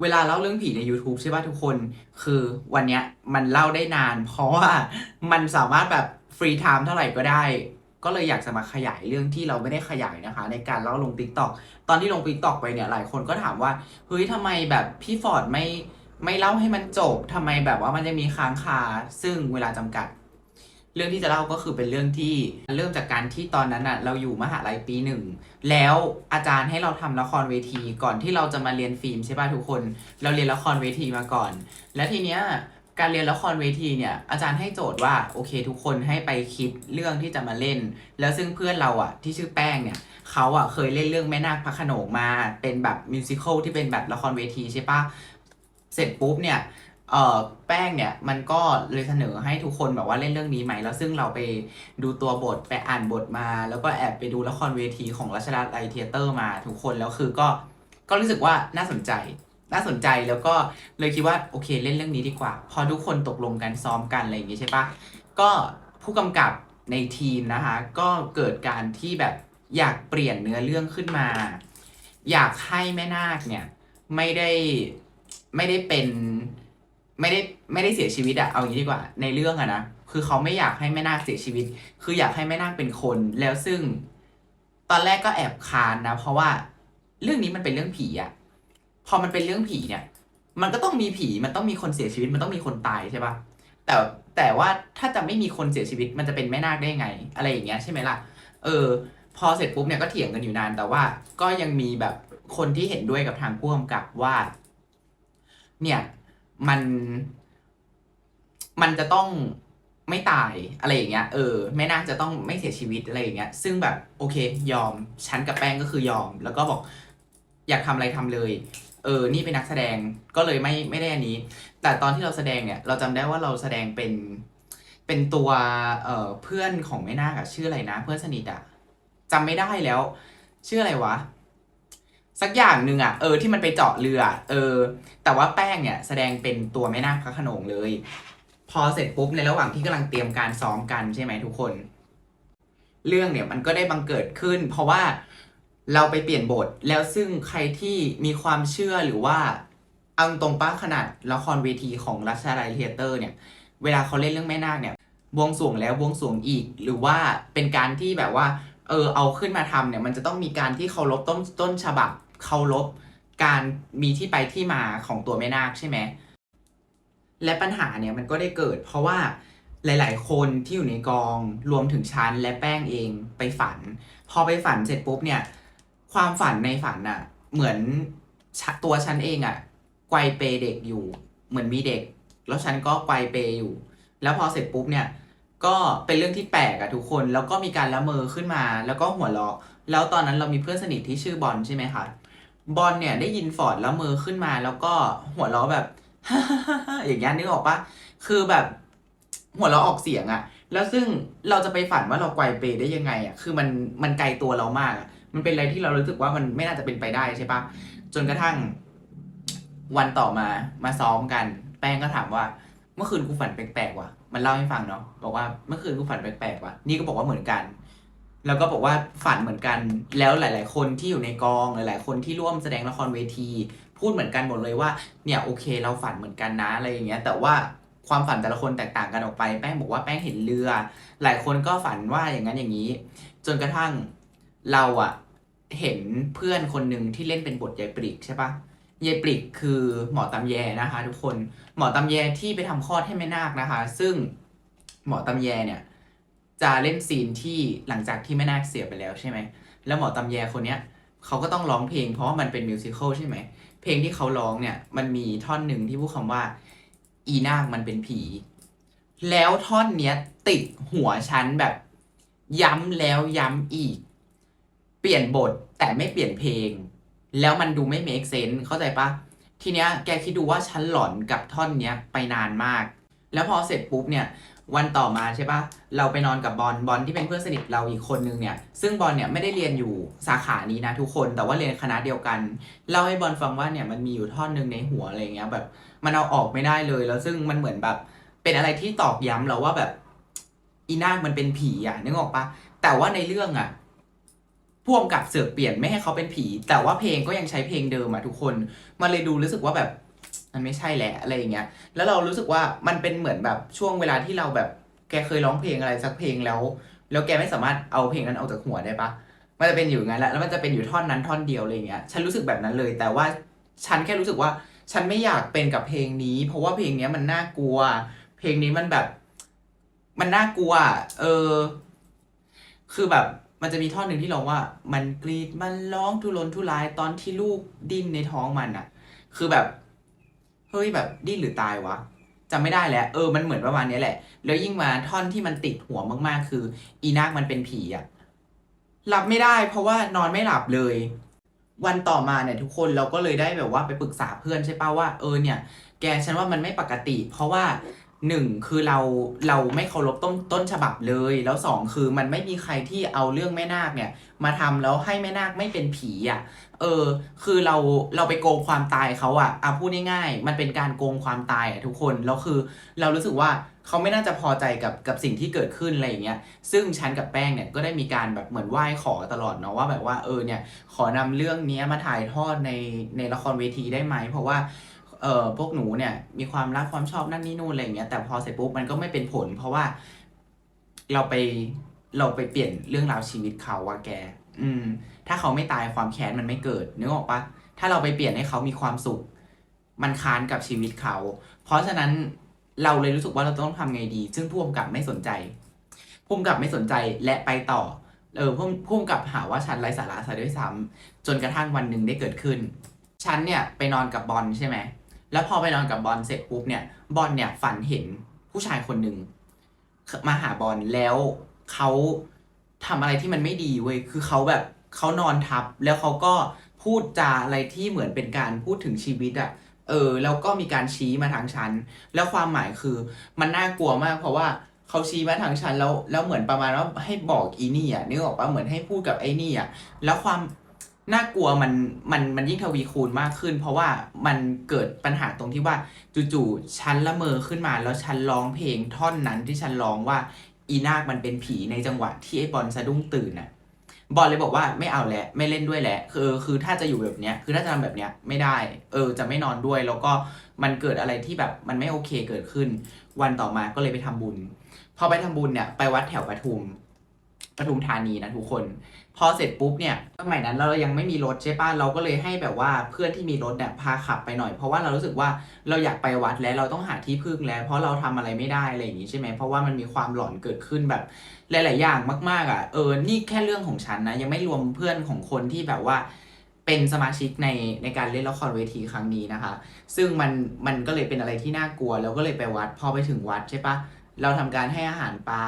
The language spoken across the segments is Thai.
เวลาเล่าเรื่องผีใน YouTube ใช่ป่ะทุกคน คือวันเนี้ยมันเล่าได้นาน เพราะว่ามันสามารถแบบฟรีไทม์เท่าไหร่ก็ได้ ก็เลยอยากจะมาขยายเรื่องที่เราไม่ได้ขยายนะคะ ในการเล่าลง t ิ k t o k ตอนที่ลง t ิ k t o k ไปเนี่ยหลายคนก็ถามว่า เฮ้ยทำไมแบบพี่ฟอร์ดไม่ไม่เล่าให้มันจบทำไมแบบว่ามันจะมีค้างคาซึ่งเวลาจำกัด เรื่องที่จะเล่าก็คือเป็นเรื่องที่เริ่มจากการที่ตอนนั้นอะเราอยู่มหาลัยปีหนึ่งแล้วอาจารย์ให้เราทำละครเวทีก่อนที่เราจะมาเรียนฟิล์มใช่ป่ะทุกคน เราเรียนละครเวทีมาก่อน และทีเนี้ยการเรียนละครเวทีเนี่ยอาจารย์ให้โจทย์ว่าโอเค ทุกคนให้ไปคิดเรื่องที่จะมาเล่น แล้วซึ่งเพื่อนเราอะที่ชื่อแป้งเนี่ยเขาอะเคยเล่นเรื่องแม่นาคพระโขนงมาเป็นแบบมิวสิควลที่เป็นแบบละครเวทีใช่ปะเสร็จปุ๊บเนี่ย เอ่อแป้งเนี่ยมันก็เลยเสนอให้ทุกคนแบบว่าเล่นเรื่องนี้ไหมแล้วซึ่งเราไปดูตัวบทไปอ่านบทมา แล้วก็แอบไปดูละครเวทีของรัชดาลัยเทเตอร์มาทุกคนแล้วคือก็ก็รู้สึกว่าน่าสนใจ น่าสนใจแล้วก็เลยคิดว่าโอเคเล่นเรื่องนี้ดีกว่า พอทุกคนตกลงกันซ้อมกันอะไรอย่างงี้ใช่ปะก็ผู้กำกับในทีมนะคะ ก็เกิดการที่แบบอยากเปลี่ยนเนื้อเรื่องขึ้นมา อยากให้แม่นาคเนี่ยไม่ได้ไม่ได้เป็น ไม่ได้ไม่ได้เสียชีวิตอะเอาอย่างนี้ดีกว่า ในเรื่องอะนะคือเขาไม่อยากให้แม่นาคเสียชีวิต คืออยากให้แม่นาคเป็นคนแล้วซึ่ง ตอนแรกก็แอบคานนะ เพราะว่าเรื่องนี้มันเป็นเรื่องผีอะพอมันเป็นเรื่องผีเนี่ย มันก็ต้องมีผีมันต้องมีคนเสียชีวิตมันต้องมีคนตายใช่ปะแต่แต่ว่าถ้าจะไม่มีคนเสียชีวิตมันจะเป็นแม่นาคได้ยังไง อะไรอย่างเงี้ยใช่ไหมล่ะ เออ พอเสร็จปุ๊บเนี่ยก็เถียงกันอยู่นาน แต่ว่าก็ยังมีแบบคนที่เห็นด้วยกับทางผู้กำกับว่า เนี่ย มัน มันจะต้องไม่ตายอะไรอย่างเงี้ยเออแม่นาคจะต้องไม่เสียชีวิตอะไรอย่างเงี้ย ซึ่งแบบโอเค ยอมฉันกับแป้งก็คือยอม แล้วก็บอกอยากทำอะไรทำเลย เออ นี่เป็นนักแสดงก็เลยไม่ไม่ได้อันนี้ แต่ตอนที่เราแสดงเนี่ย เราจำได้ว่าเราแสดงเป็นเป็นตัวเอ่อเพื่อนของแม่นาคอะชื่ออะไรนะ เพื่อนสนิทอะจำไม่ได้แล้ว ชื่ออะไรวะ สักอย่างหนึ่งอะเออที่มันไปเจาะเรือ เออ แต่ว่าแป้งเนี่ยแสดงเป็นตัวแม่นาคพระขนงเลย พอเสร็จปุ๊บในระหว่างที่กำลังเตรียมการซ้อมกันใช่ไหมทุกคน เรื่องเนี่ยมันก็ได้บังเกิดขึ้น เพราะว่าเราไปเปลี่ยนบทแล้วซึ่งใครที่มีความเชื่อหรือว่าเอาตรงป้าขนาดละครเวทีของรัชดาลัยเทเตอร์เนี่ย เวลาเขาเล่นเรื่องแม่นาคเนี่ยบวงสวงแล้วบวงสวงอีก หรือว่าเป็นการที่แบบว่า เออเอาขึ้นมาทำเนี่ย มันจะต้องมีการที่เคารพต้นต้นฉบับ เคารพการมีที่ไปที่มาของตัวแม่นาคใช่ไหมและปัญหาเนี่ยมันก็ได้เกิด เพราะว่าหลาย ๆ คนที่อยู่ในกองรวมถึงชั้นและแป้งเองไปฝัน พอไปฝันเสร็จปุ๊บเนี่ย ความฝันในฝันน่ะเหมือนตัวฉันเองอะ่ะไกวเปเด็กอยู่ เหมือนมีเด็ก แล้วฉันก็ไกวเปอยู่ แล้วพอเสร็จปุ๊บเนี่ยก็เป็นเรื่องที่แปลกอะทุกคนแล้วก็มีการละเมอขึ้นมา แล้วก็หัวเราะแล้วตอนนั้นเรามีเพื่อนสนิทที่ชื่อบอลใช่ไหมคะ บอลเนี่ยได้ยินฟอร์ดและเมอขึ้นมา แล้วก็หัวเราะแบบอย่างเงี้ยนึกออกปะคือแบบหัวเราะออกเสียงอะแล้วซึ่งเราจะไปฝันว่าเราไกวเปได้ยังไงอะคือมันมันไกลตัวเรามากอะมันเป็นอะไรที่เรารู้สึกว่ามันไม่น่าจะเป็นไปได้ใช่ปะจนกระทั่ง วันต่อมามาซ้อมกัน แป้งก็ถามว่า เมื่อคืนกูฝันแปลกๆว่ะมันเล่าให้ฟังเนาะบอกว่าเมื่อคืนกูฝันแปลกๆว่ะนี่ก็บอกว่าเหมือนกัน แล้วก็บอกว่าฝันเหมือนกัน แล้วหลาย ๆ คนที่อยู่ในกองหลาย ๆ คนที่ร่วมแสดงละครเวที พูดเหมือนกันหมดเลยว่าเนี่ยโอเค เราฝันเหมือนกันนะอะไรอย่างเงี้ยแต่ว่าความฝันแต่ละคนแตกต่างกันออกไปแป้งบอกว่าแป้งเห็นเรือ หลายคนก็ฝันว่าอย่างนั้นอย่างนี้ จนกระทั่งเราอะเห็นเพื่อนคนหนึ่งที่เล่นเป็นบทยายปริกใช่ปะยายปริกคือหมอตำแยนะคะ ทุกคนหมอตำแยที่ไปทำคลอดให้แม่นาคนะคะ ซึ่งหมอตำแยเนี่ย จะเล่นซีนที่หลังจากที่แม่นาคเสียไปแล้วใช่ไหม แล้วหมอตำแยคนเนี้ยเขาก็ต้องร้องเพลงเพราะว่ามันเป็นมิวสิควลใช่ไหม เพลงที่เขาร้องเนี่ยมันมีท่อนหนึ่งที่พูดคำว่า อีนาคมันเป็นผี แล้วท่อนเนี้ยติดหัวฉันแบบ ย้ำแล้วย้ำอีก เปลี่ยนบทแต่ไม่เปลี่ยนเพลง แล้วมันดูไม่ make sense เข้าใจปะทีเนี้ยแกคิดดูว่าฉันหลอนกับท่อนเนี้ยไปนานมาก แล้วพอเสร็จปุ๊บเนี่ย วันต่อมาใช่ปะเราไปนอนกับบอลบอลที่เป็นเพื่อนสนิทเราอีกคนนึงเนี่ย ซึ่งบอลเนี่ยไม่ได้เรียนอยู่สาขานี้นะทุกคน แต่ว่าเรียนคณะเดียวกันเล่าให้บอลฟังว่าเนี่ยมันมีอยู่ท่อนหนึ่งในหัวอะไรเงี้ยแบบมันเอาออกไม่ได้เลย แล้วซึ่งมันเหมือนแบบเป็นอะไรที่ตอกย้ำเราว่าแบบอีนาคมันเป็นผีอะนึกออกปะแต่ว่าในเรื่องอะพ่วงกับเสือกเปลี่ยนไม่ให้เขาเป็นผี แต่ว่าเพลงก็ยังใช้เพลงเดิมอะทุกคน มันเลยดูรู้สึกว่าแบบ มันไม่ใช่แหละอะไรอย่างเงี้ย แล้วเรารู้สึกว่ามันเป็นเหมือนแบบช่วงเวลาที่เราแบบแกเคยร้องเพลงอะไรสักเพลงแล้ว แล้วแกไม่สามารถเอาเพลงนั้นออกจากหัวได้ปะมันจะเป็นอยู่งั้นแหละแล้วมันจะเป็นอยู่ท่อนนั้นท่อนเดียวอะไรอย่างเงี้ยฉันรู้สึกแบบนั้นเลย แต่ว่าฉันแค่รู้สึกว่าฉันไม่อยากเป็นกับเพลงนี้ เพราะว่าเพลงเนี้ยมันน่ากลัว เพลงนี้มันแบบ มันน่ากลัว เออ คือแบบมันจะมีท่อนหนึ่งที่ร้องว่า มันกรีดมันร้องทุรนทุรายตอนที่ลูกดิ้นในท้องมันอะคือแบบ เฮ้ยแบบดิ้นหรือตายวะจำไม่ได้แล้ว เออมันเหมือนประมาณนี้แหละ แล้วยิ่งมาท่อนที่มันติดหัวมากๆ คือ อีนาคมันเป็นผีอะหลับไม่ได้เพราะว่านอนไม่หลับเลย วันต่อมาเนี่ยทุกคนเราก็เลยได้แบบว่าไปปรึกษาเพื่อนใช่ป่าว่าเออเนี่ย แกฉันว่ามันไม่ปกติ เพราะว่า หนึ่งคือเราเราไม่เคารพต้นต้นฉบับเลย แล้วสองคือมันไม่มีใครที่เอาเรื่องแม่นาคเนี่ย มาทำแล้วให้แม่นาคไม่เป็นผีอะ เออ คือเราเราไปโกงความตายเขาอะอะพูดง่ายๆมันเป็นการโกงความตายอะทุกคนแล้วคือเรารู้สึกว่าเขาไม่น่าจะพอใจกับกับสิ่งที่เกิดขึ้นอะไรอย่างเงี้ย ซึ่งฉันกับแป้งเนี่ยก็ได้มีการแบบเหมือนไหว้ขอตลอดเนาะว่าแบบว่าเออเนี่ยขอนำเรื่องเนี้ยมาถ่ายทอดในในละครเวทีได้ไหมเพราะว่า อ่อพวกหนูเนี่ยมีความรักความชอบนั่นนี่นู่นอะไรอย่างเงี้ยแต่พอเสร็จปุ๊บมันก็ไม่เป็นผล เพราะว่าเราไปเราไปเปลี่ยนเรื่องราวชีวิตเขาว่าแก อืม ถ้าเขาไม่ตายความแค้นมันไม่เกิดนึกออกปะถ้าเราไปเปลี่ยนให้เขามีความสุข มันค้านกับชีวิตเขา เพราะฉะนั้นเราเลยรู้สึกว่าเราต้องทำไงดี ซึ่งผู้กำกับไม่สนใจผู้กำกับไม่สนใจและไปต่อเออผู้ผู้กำกับหาว่าฉันไร้สาระซะด้วยซ้ำจนกระทั่งวันหนึ่งได้เกิดขึ้นฉันเนี่ยไปนอนกับบอลใช่ไหม แล้วพอไปนอนกับบอลเสร็จปุ๊บเนี่ยบอลเนี่ยฝันเห็นผู้ชายคนหนึ่งมาหาบอลแล้วเขาทำอะไรที่มันไม่ดีเว้ยคือเขาแบบเขานอนทับ แล้วเขาก็พูดจาอะไรที่เหมือนเป็นการพูดถึงชีวิตอะเออแล้วก็มีการชี้มาทางฉัน แล้วความหมายคือมันน่ากลัวมากเพราะว่าเขาชี้มาทางฉันแล้วแล้วเหมือนประมาณว่าให้บอกอีนี่อะนึกออกปะเหมือนให้พูดกับไอ้นี่อะแล้วความ น่ากลัวมันมันมันยิ่งทวีคูณมากขึ้น เพราะว่ามันเกิดปัญหาตรงที่ว่าจู่ๆฉันละเมอขึ้นมาแล้วฉันร้องเพลงท่อนนั้นที่ฉันร้องว่าอีนาคมันเป็นผีในจังหวะที่ไอ้บอลสะดุ้งตื่นน่ะบอลเลยบอกว่าไม่เอาแล้วไม่เล่นด้วยแล้วคือคือถ้าจะอยู่แบบเนี้ยคือถ้าจะทำแบบเนี้ยไม่ได้ เออจะไม่นอนด้วย แล้วก็มันเกิดอะไรที่แบบมันไม่โอเคเกิดขึ้น วันต่อมาก็เลยไปทำบุญ พอไปทำบุญเนี่ยไปวัดแถวปทุมปทุมธานีนะทุกคน พอเสร็จปุ๊บเนี่ยสมัยนั้นเรายังไม่มีรถใช่ป่ะเราก็เลยให้แบบว่าเพื่อนที่มีรถเนี่ยพาขับไปหน่อย เพราะว่าเรารู้สึกว่าเราอยากไปวัดแล้วเราต้องหาที่พึ่งแล้ว เพราะเราทำอะไรไม่ได้อะไรอย่างงี้ใช่ไหมเพราะว่ามันมีความหลอนเกิดขึ้นแบบหลาย ๆ อย่างมาก ๆอะเออนี่แค่เรื่องของฉันนะยังไม่รวมเพื่อนของคนที่แบบว่าเป็นสมาชิกในในการเล่นละครเวทีครั้งนี้นะคะ ซึ่งมันมันก็เลยเป็นอะไรที่น่ากลัว แล้วก็เลยไปวัดพอไปถึงวัดใช่ปะ เราทำการให้อาหารปลา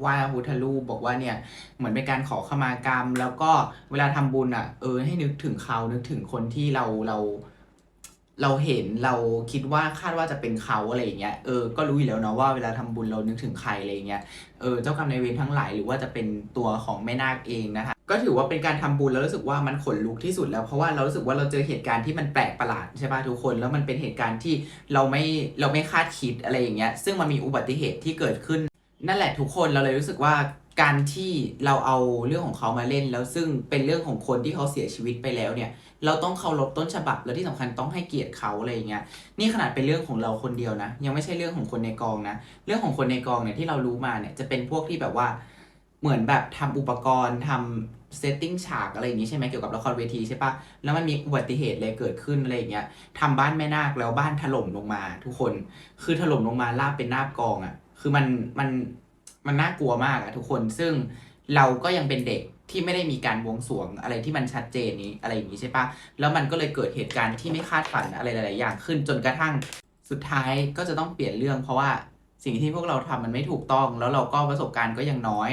ไหว้พระพุทธรูปบอกว่าเนี่ยเหมือนเป็นการขอขมากรรม แล้วก็เวลาทำบุญอะเออให้นึกถึงเขานึกถึงคนที่เราเรา เราเห็นเราคิดว่าคาดว่าจะเป็นเขาอะไรอย่างเงี้ยเออก็รู้อยู่แล้วเนาะว่าเวลาทำบุญเรานึกถึงใครอะไรอย่างเงี้ยเออเจ้ากรรมนายเวรทั้งหลายหรือว่าจะเป็นตัวของแม่นาคเองนะคะก็ถือว่าเป็นการทำบุญแล้วรู้สึกว่ามันขนลุกที่สุดแล้วเพราะว่าเรารู้สึกว่าเราเจอเหตุการณ์ที่มันแปลกประหลาดใช่ป่ะทุกคนแล้วมันเป็นเหตุการณ์ที่เราไม่เราไม่คาดคิดอะไรอย่างเงี้ยซึ่งมันมีอุบัติเหตุที่เกิดขึ้นนั่นแหละทุกคนเราเลยรู้สึกว่า การที่เราเอาเรื่องของเขามาเล่น แล้วซึ่งเป็นเรื่องของคนที่เขาเสียชีวิตไปแล้วเนี่ย เราต้องเคารพต้นฉบับแล้วที่สำคัญต้องให้เกียรติเขาอะไรอย่างเงี้ยนี่ขนาดเป็นเรื่องของเราคนเดียวนะ ยังไม่ใช่เรื่องของคนในกองนะ เรื่องของคนในกองเนี่ยที่เรารู้มาเนี่ยจะเป็นพวกที่แบบว่าเหมือนแบบทำอุปกรณ์ทำเซตติ้งฉากอะไรอย่างนี้ใช่ไหมเกี่ยวกับละครเวทีใช่ปะแล้วมันมีอุบัติเหตุอะไรเกิดขึ้นอะไรอย่างเงี้ยทำบ้านแม่นาคแล้วบ้านถล่มลงมา ทุกคนคือถล่มลงมาราบเป็นน้ากองอะ่ะคือมันมัน มันน่ากลัวมากอะทุกคนซึ่งเราก็ยังเป็นเด็กที่ไม่ได้มีการบวงสรวงอะไรที่มันชัดเจนนี้อะไรอย่างนี้ใช่ปะแล้วมันก็เลยเกิดเหตุการณ์ที่ไม่คาดฝันอะไรหลาย ๆ อย่างขึ้นจนกระทั่งสุดท้ายก็จะต้องเปลี่ยนเรื่อง เพราะว่าสิ่งที่พวกเราทำมันไม่ถูกต้อง แล้วเราก็ประสบการณ์ก็ยังน้อย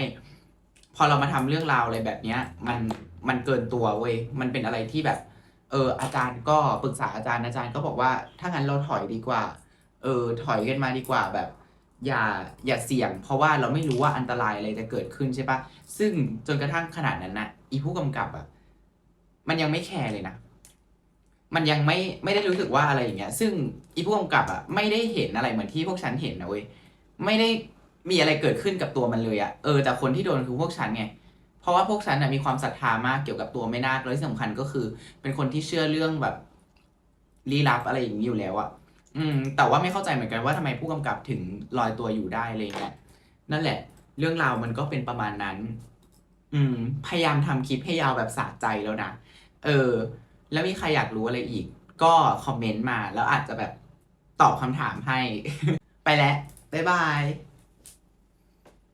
พอเรามาทำเรื่องราวอะไรแบบเนี้ยมันมันเกินตัวเว้ยมันเป็นอะไรที่แบบ เอออาจารย์ก็ปรึกษาอาจารย์อาจารย์ก็บอกว่าถ้างั้นเราถอยดีกว่า เออถอยกันมาดีกว่าแบบ อย่าอย่าเสี่ยง เพราะว่าเราไม่รู้ว่าอันตรายอะไรจะเกิดขึ้นใช่ปะซึ่งจนกระทั่งขนาดนั้นนะอีผู้กำกับอะมันยังไม่แคร์เลยนะ มันยังไม่ไม่ได้รู้สึกว่าอะไรอย่างเงี้ย ซึ่งอีผู้กำกับอะไม่ได้เห็นอะไรเหมือนที่พวกฉันเห็นนะเว้ยไม่ได้มีอะไรเกิดขึ้นกับตัวมันเลยอะเออแต่คนที่โดนคือพวกฉันไงเพราะว่าพวกฉันนะมีความศรัทธามากเกี่ยวกับตัวแม่นาคแล้วที่สำคัญก็คือ เป็นคนที่เชื่อเรื่องแบบลี้ลับอะไรอย่างนี้อยู่แล้วอะ อืม แต่ว่าไม่เข้าใจเหมือนกันว่าทำไมผู้กำกับถึงลอยตัวอยู่ได้อะไรเงี้ยนั่นแหละ เรื่องราวมันก็เป็นประมาณนั้น อืม พยายามทำคลิปให้ยาวแบบสะใจแล้วนะ เออ แล้วมีใครอยากรู้อะไรอีก ก็คอมเมนต์มาแล้วอาจจะแบบตอบคำถามให้ ไปแล้วบ๊ายบาย